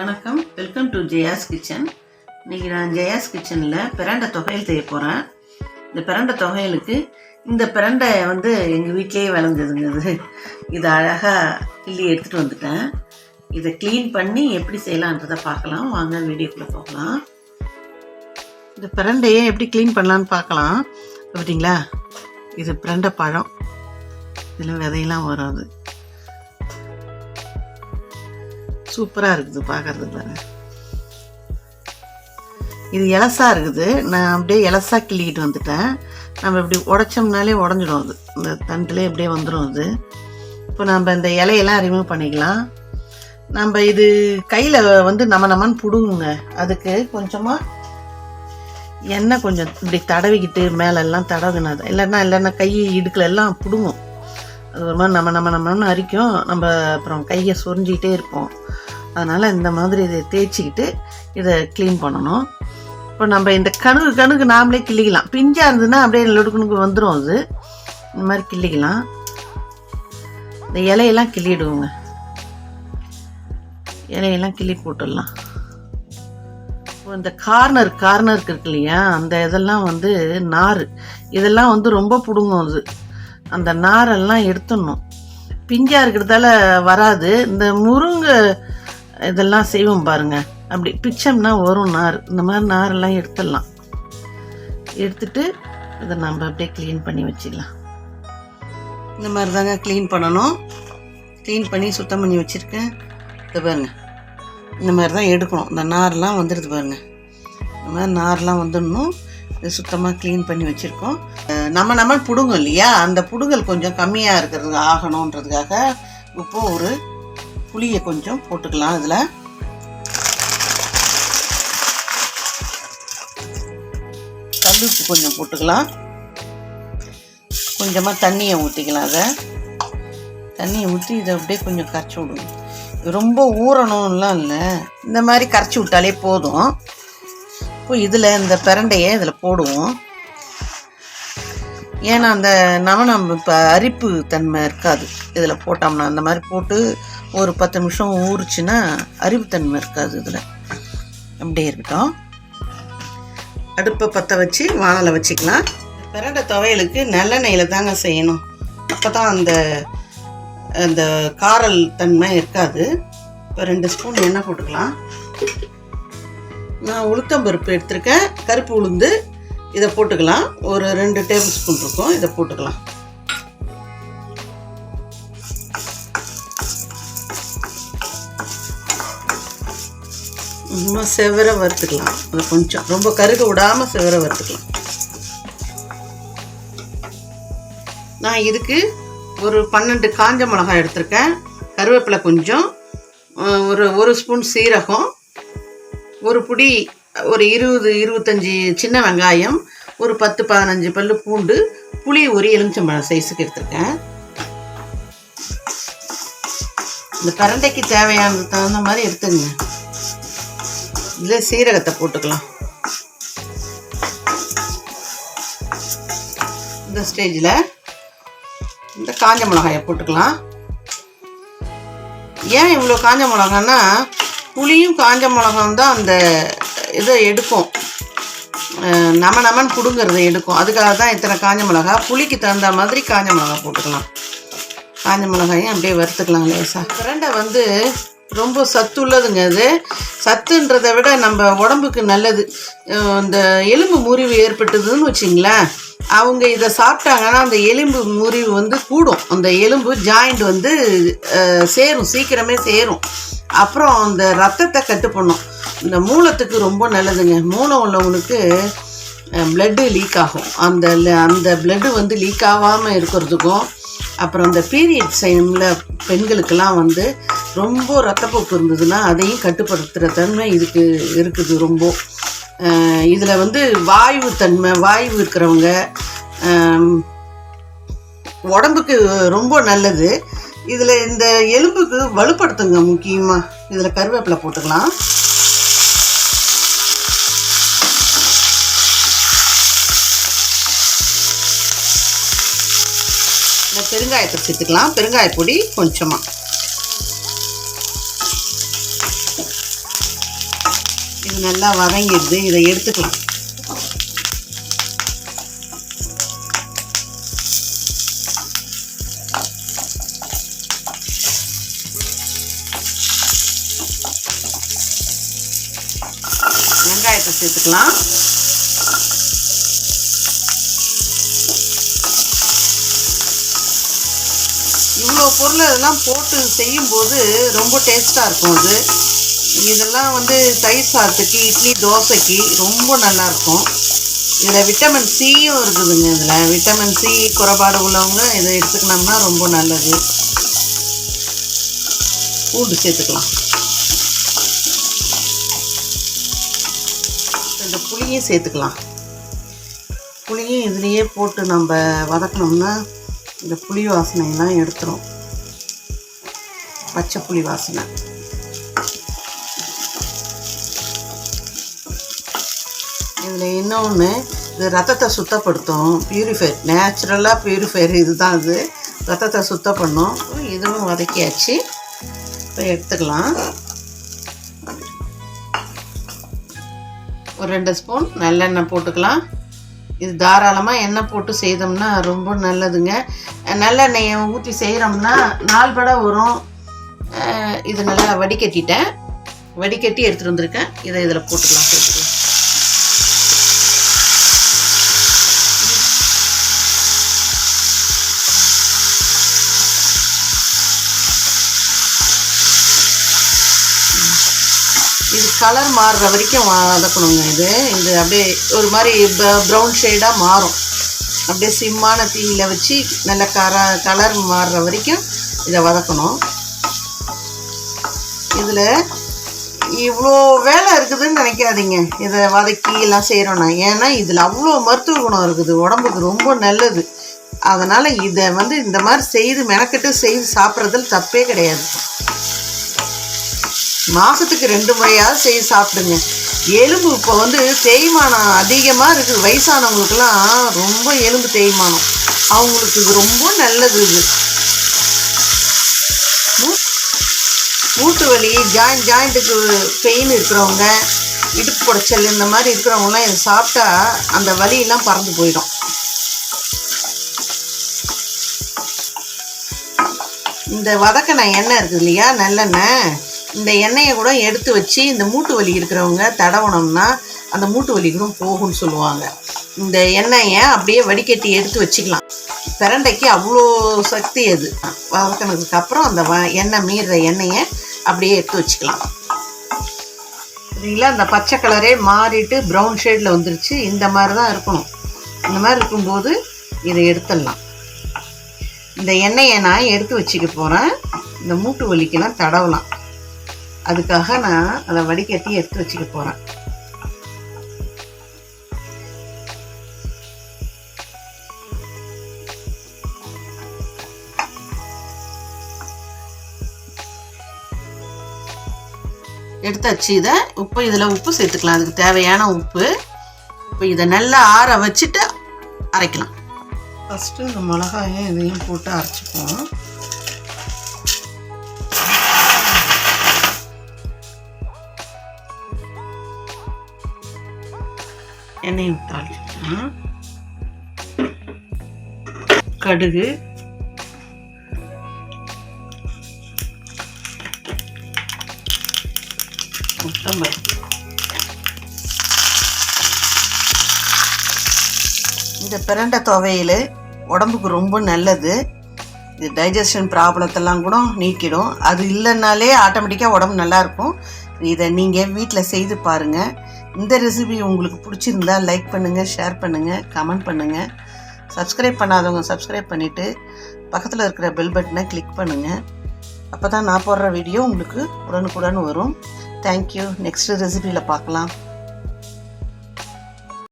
வணக்கம். Welcome to Jaya's kitchen இன்னைக்கு நான் ஜெயாஸ் கிச்சனில் பிரண்டை தொகையல் செய்ய போகிறேன் இந்த பிரண்டை தொகையலுக்கு இந்த பிரண்டை வந்து எங்கள் வீட்டிலேயே விளைஞ்சதுங்க இது அழகாக கிள்ளி எடுத்துகிட்டு வந்துட்டேன். இதை க்ளீன் பண்ணி எப்படி செய்யலான்றதை பார்க்கலாம். வாங்க வீடியோக்குள்ளே போகலாம். இந்த பிரண்டையை எப்படி க்ளீன் பண்ணலான்னு பார்க்கலாம். அப்படிங்களா? இது பிரண்டை பழம். இதில் விதையெல்லாம் வரும் அது சூப்பராக இருக்குது பார்க்கறதுக்கு தானே. இது எலசா இருக்குது. நான் அப்படியே எலசா கிள்ளிக்கிட்டு வந்துட்டேன். நம்ம இப்படி உடைச்சோம்னாலே உடஞ்சிடும் அது. இந்த தண்டுலேயே அப்படியே வந்துடும் அது. இப்போ நம்ம இந்த இலையெல்லாம் ரிமூவ் பண்ணிக்கலாம். நம்ம இது கையில் வந்து நம்ம நம்மன்னு பிடுங்குங்க. அதுக்கு கொஞ்சமாக எண்ணெய் கொஞ்சம் இப்படி தடவிக்கிட்டு மேலெல்லாம் தடவினாது இல்லைன்னா இல்லைன்னா கை இடுக்கில் எல்லாம் பிடுங்கும். அது ஒரு மாதிரி நம்ம நம்ம நம்மன்னு அரிக்கும். நம்ம அப்புறம் கையை சொரிஞ்சிக்கிட்டே இருப்போம். அதனால் இந்த மாதிரி இதை தேய்ச்சிக்கிட்டு இதை க்ளீன் பண்ணணும். இப்போ நம்ம இந்த கணுகு கணுகு நாமளே கிள்ளிக்கலாம். பிஞ்சாக இருந்ததுன்னா அப்படியே லொடுக்குனுக்கு வந்துடும் அது. இந்த மாதிரி கிள்ளிக்கலாம். இந்த இலையெல்லாம் கிள்ளிடுவோங்க. இலையெல்லாம் கிள்ளி போட்டுடலாம். இப்போ இந்த கார்னர் கார்னருக்கு இருக்கு இல்லையா? அந்த இதெல்லாம் வந்து நார் இதெல்லாம் வந்து ரொம்ப பிடுங்கும் அது. அந்த நாரெல்லாம் எடுத்துடணும். பிஞ்சாக இருக்கிறதால வராது. இந்த முருங்கை இதெல்லாம் செய்வோம் பாருங்க. அப்படி பிச்சம்னா வரும் நார். இந்த மாதிரி நாரெல்லாம் எடுத்துடலாம். எடுத்துட்டு இதை நம்ம அப்படியே க்ளீன் பண்ணி வச்சிடலாம். இந்த மாதிரி தாங்க க்ளீன் பண்ணணும். க்ளீன் பண்ணி சுத்தம் பண்ணி வச்சுருக்கேன். இதை பாருங்கள் இந்த மாதிரி தான் எடுக்கணும். இந்த நார்லாம் வந்துடுது பாருங்க. இந்த மாதிரி நார்லாம் வந்துடணும். இது சுத்தமாக க்ளீன் பண்ணி வச்சுருக்கோம். நம்ம நம்ம புடுங்கும் இல்லையா? அந்த புடுங்கல் கொஞ்சம் கம்மியாக இருக்கிறது ஆகணுன்றதுக்காக இப்போ ஒரு புளியை கொஞ்சம் போட்டுக்கலாம் இதில். கல்லுப்பு கொஞ்சம் போட்டுக்கலாம். கொஞ்சமாக தண்ணியை ஊற்றிக்கலாம் அதை. தண்ணியை ஊற்றி இதை அப்படியே கொஞ்சம் கரைச்சி விடுவோம் ரொம்ப ஊறணும்லாம் இல்லை. இந்த மாதிரி கரைச்சி விட்டாலே போதும். இப்போ இதில் இந்த பிரண்டையை இதில் போடுவோம். ஏன்னா அந்த நவனம் இப்போ அரிப்பு தன்மை இருக்காது. இதில் போட்டோம்னா அந்த மாதிரி போட்டு ஒரு பத்து நிமிஷம் ஊறுச்சுன்னா அரிப்பு தன்மை இருக்காது இதில். அப்படியே இருக்கட்டும். அடுப்பை பற்ற வச்சு வானலை வச்சுக்கலாம். பிரண்டை துவையலுக்கு நல்லெண்ணெயில் தாங்க செய்யணும். அப்போ தான் அந்த அந்த காரல் தன்மை இருக்காது. இப்போ ரெண்டு ஸ்பூன் எண்ணெய் போட்டுக்கலாம். நான் உளுத்தம்பருப்பு எடுத்திருக்கேன். கருப்பு உளுந்து இதை போட்டுக்கலாம். ஒரு ரெண்டு டேபிள் ஸ்பூன் இருக்கும். இதை போட்டுக்கலாம். ரொம்ப செவர வறுத்துக்கலாம். அதை கொஞ்சம். ரொம்ப கருக விடாமல் செவர வறுத்துக்கலாம். நான் இதுக்கு ஒரு பன்னெண்டு காஞ்ச மிளகாய் எடுத்திருக்கேன். கருவேப்பிலை கொஞ்சம். ஒரு ஒரு ஸ்பூன் சீரகம். ஒரு புடி ஒரு இருபது இருபத்தஞ்சி சின்ன வெங்காயம் ஒரு பத்து பதினஞ்சு பல்லு பூண்டு புளி ஒரு எலுமிச்சம்பழம் சைஸுக்கு எடுத்துருக்கேன். இந்த பரண்டைக்கு தேவையானது தகுந்த மாதிரி எடுத்துங்க. இதில் சீரகத்தை போட்டுக்கலாம். இந்த ஸ்டேஜில் இந்த காஞ்ச மிளகாயை போட்டுக்கலாம். ஏன் இவ்வளோ காஞ்ச மிளகான்னா புளியும் காஞ்ச மிளகாயும் தான் அந்த இதை எடுக்கும் நம நமன் பிடுங்கிறத எடுக்கும். அதுக்காக தான் இத்தனை காஞ்ச மிளகா புளிக்கு தகுந்த மாதிரி காஞ்ச மிளகா போட்டுக்கலாம். காஞ்ச மிளகாயும் அப்படியே வறுத்துக்கலாம் லேசாக பிரண்டை வந்து ரொம்ப சத்துள்ளதுங்க அது. சத்துன்றதை விட நம்ம உடம்புக்கு நல்லது. இந்த எலும்பு முறிவு ஏற்பட்டதுன்னு வச்சிங்களேன். அவங்க இதை சாப்பிட்டாங்கன்னா அந்த எலும்பு முறிவு வந்து கூடும். அந்த எலும்பு ஜாயிண்ட் வந்து சேரும். சீக்கிரமே சேரும். அப்புறம் அந்த ரத்தத்தை கட்டு பண்ணும் இந்த மூலத்துக்கு ரொம்ப நல்லதுங்க. மூலம் உள்ளவங்களுக்கு பிளட்டு லீக் ஆகும். அந்த அந்த பிளட்டு வந்து லீக் ஆகாமல் இருக்கிறதுக்கும் அப்புறம் அந்த பீரியட் டைமில் பெண்களுக்கெல்லாம் வந்து ரொம்ப ரத்தப்போக்கு இருந்ததுன்னா அதையும் கட்டுப்படுத்துகிற தன்மை இதுக்கு இருக்குது ரொம்ப. இதில் வந்து வாய்வு தன்மை வாய்வு இருக்கிறவங்க உடம்புக்கு ரொம்ப நல்லது. இதில் இந்த எலும்புக்கு வலுப்படுத்துங்க முக்கியமாக இதில் கருவேப்பிலை போட்டுக்கலாம். பெருங்காயத்தை சேர்த்துக்கலாம். பெருங்காய பொடி கொஞ்சமாக இது நல்லா வதங்கிடுது. இதை எடுத்துக்கலாம். வெங்காயத்தை சேர்த்துக்கலாம். இவ்வளோ பொருள் இதெல்லாம் போட்டு செய்யும்போது ரொம்ப டேஸ்ட்டாக இருக்கும் அது. இதெல்லாம் வந்து தயிர் சாதத்துக்கு இட்லி தோசைக்கு ரொம்ப நல்லாயிருக்கும் இதில் விட்டமின் சியும் இருக்குதுங்க இதில். விட்டமின் சி குறைபாடு உள்ளவங்க இதை எடுத்துக்கினோம்னா ரொம்ப நல்லது. பூண்டு சேர்த்துக்கலாம். இந்த புளியும் சேர்த்துக்கலாம். புளியும் இதுலேயே போட்டு நம்ம வதக்கணும்னா இந்த புளி வாசனையெல்லாம் எடுத்துரும். பச்சை புளி வாசனை. இதில் இன்னொன்று இது ரத்தத்தை சுத்தப்படுத்தும். பியூரிஃபை நேச்சுரலாக பியூரிஃபையர் இதுதான் இது ரத்தத்தை சுத்தம் பண்ணும். இதுவும் வதக்கியாச்சு. இப்போ எடுத்துக்கலாம். ஒரு ரெண்டு ஸ்பூன் நல்லெண்ணெய் போட்டுக்கலாம். இது தாராளமாக எண்ணெய் போட்டு செய்தோம்னா ரொம்ப நல்லதுங்க. நல்லெண்ணெயை ஊற்றி செய்கிறோம்னா நாலு படம் வரும். இது நல்லா வடிகட்டிட்டேன். வடிகட்டி எடுத்துகிட்டு வந்திருக்கேன். இதை இதில் போட்டுக்கலாம். சேர்த்துக்கலாம் கலர் மாறுற வரைக்கும் வதக்கணுங்க இது. இது அப்படியே ஒரு மாதிரி ப்ரௌன் ஷேடாக மாறும். அப்படியே சிம்மான தீயில் வச்சு நல்ல கர கலர் மாறுற வரைக்கும் இதை வதக்கணும் இதில் இவ்வளோ வேலை இருக்குதுன்னு நினைக்காதீங்க. இதை வதக்கி எல்லாம் செய்கிறோன்னா ஏன்னா இதில் அவ்வளோ மருத்துவ குணம் இருக்குது. உடம்புக்கு ரொம்ப நல்லது. அதனால் இதை வந்து இந்த மாதிரி செய்து மெனக்கெட்டு செய்து சாப்பிட்றதுல தப்பே கிடையாது. மாதத்துக்கு ரெண்டு முறையாவது செய்ய சாப்பிடுங்க. எலும்பு இப்போ வந்து தேய்மானம் அதிகமாக இருக்குது வயசானவங்களுக்கெல்லாம் ரொம்ப எலும்பு தேய்மானம். அவங்களுக்கு இது ரொம்ப நல்லது இது. மூ- மூட்டு வலி ஜாயிண்ட் ஜாயிண்ட்டுக்கு பெயின் இருக்கிறவங்க இடுப்பு குடைச்சல் இந்த மாதிரி இருக்கிறவங்கலாம் இதை சாப்பிட்டா அந்த வலியெல்லாம் பறந்து போயிடும். இந்த வதக்கின எண்ணெய் இருக்குது இல்லையா? நல்லெண்ணெய். இந்த எண்ணெயை கூட எடுத்து வச்சு இந்த மூட்டு வலி இருக்கிறவங்க தடவணும்னா அந்த மூட்டு வலி கூட போகும்னு சொல்லுவாங்க. இந்த எண்ணெயை அப்படியே வடிகட்டி எடுத்து வச்சுக்கலாம். பிரண்டைக்கு அவ்வளோ சக்தி அது. வதக்கினதுக்கு அப்புறம் அந்த வ எண்ணெய் மீறுற எண்ணெயை அப்படியே எடுத்து வச்சுக்கலாம். சரிங்களா? அந்த பச்சை கலரே மாறிட்டு ப்ரௌன் ஷேடில் வந்துருச்சு. இந்த மாதிரி தான் இருக்கணும். இந்த மாதிரி இருக்கும்போது இதை எடுத்துடலாம். இந்த எண்ணெயை நான் எடுத்து வச்சுக்க போகிறேன் இந்த மூட்டு வலிக்கெல்லாம் தடவலாம். அதுக்காக நான் அதை வடிகட்டி எடுத்து வச்சுக்க போகிறேன் எடுத்தாச்சு இதை உப்பு இதில் உப்பு சேர்த்துக்கலாம். அதுக்கு தேவையான உப்பு. இப்போ இதை நல்லா ஆற வச்சுட்டு அரைக்கலாம். ஃபஸ்ட்டு இந்த மிளகாயும் இதையும் போட்டு அரைச்சிப்போம். எண்ணெயை தாளிச்சிக்கலாம் கடுகு. கொத்தமல்லி. இந்த பிரண்டை துவையில் உடம்புக்கு ரொம்ப நல்லது. இது டைஜஷன் ப்ராப்ளத்தெல்லாம் கூட நீக்கிடும். அது இல்லைன்னாலே ஆட்டோமேட்டிக்காக உடம்பு நல்லாயிருக்கும் இதை நீங்கள் வீட்டில் செய்து பாருங்கள் இந்த ரெசிபி உங்களுக்கு பிடிச்சிருந்தா லைக் பண்ணுங்கள் ஷேர் பண்ணுங்கள் கமெண்ட் பண்ணுங்கள் சப்ஸ்கிரைப் பண்ணாதவங்க சப்ஸ்கிரைப் பண்ணிவிட்டு பக்கத்தில் இருக்கிற பெல் பட்டனை கிளிக் பண்ணுங்கள் அப்போ தான் நான் போடுற வீடியோ உங்களுக்கு உடனுக்குடன் வரும். தேங்க்யூ நெக்ஸ்ட் ரெசிபியில் பார்க்கலாம்.